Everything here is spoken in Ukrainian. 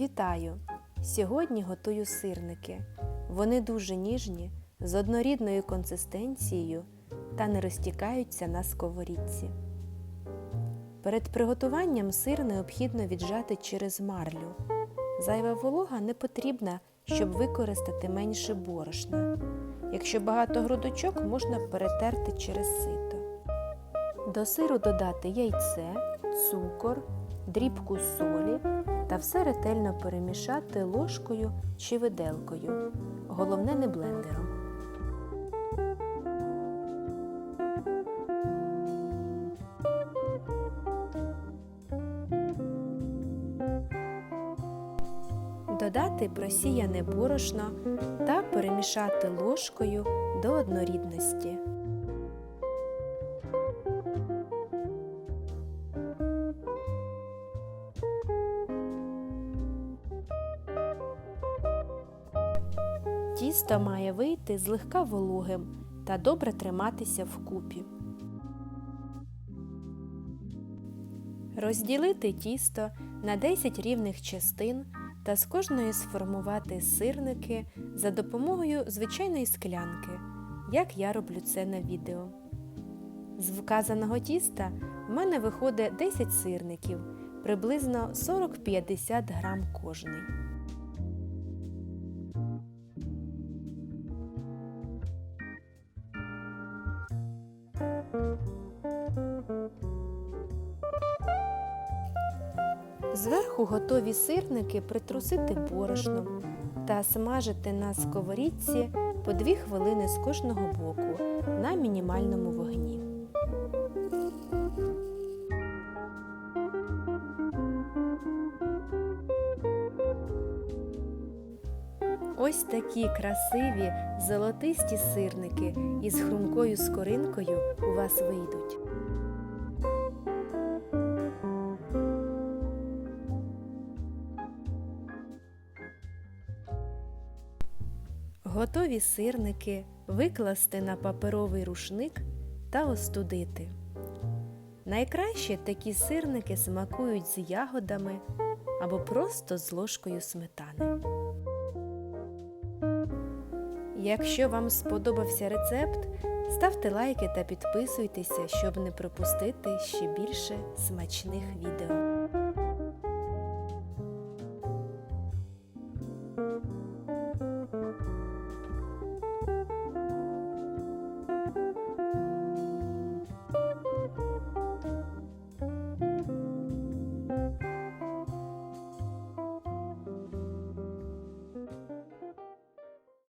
Вітаю! Сьогодні готую сирники. Вони дуже ніжні, з однорідною консистенцією та не розтікаються на сковорідці. Перед приготуванням сир необхідно віджати через марлю. Зайва волога не потрібна, щоб використати менше борошна. Якщо багато грудочок, можна перетерти через сито. До сиру додати яйце, цукор, дрібку солі та все ретельно перемішати ложкою чи виделкою. Головне не блендером. Додати просіяне борошно та перемішати ложкою до однорідності. Тісто має вийти злегка вологим та добре триматися вкупі. Розділити тісто на 10 рівних частин та з кожної сформувати сирники за допомогою звичайної склянки, як я роблю це на відео. З вказаного тіста в мене виходить 10 сирників, приблизно 40-50 грам кожний. Зверху готові сирники притрусити борошном та смажити на сковорідці по 2 хвилини з кожного боку на мінімальному вогні. Ось такі красиві золотисті сирники із хрумкою скоринкою у вас вийдуть. Готові сирники викласти на паперовий рушник та остудити. Найкраще такі сирники смакують з ягодами або просто з ложкою сметани. Якщо вам сподобався рецепт, ставте лайки та підписуйтеся, щоб не пропустити ще більше смачних відео.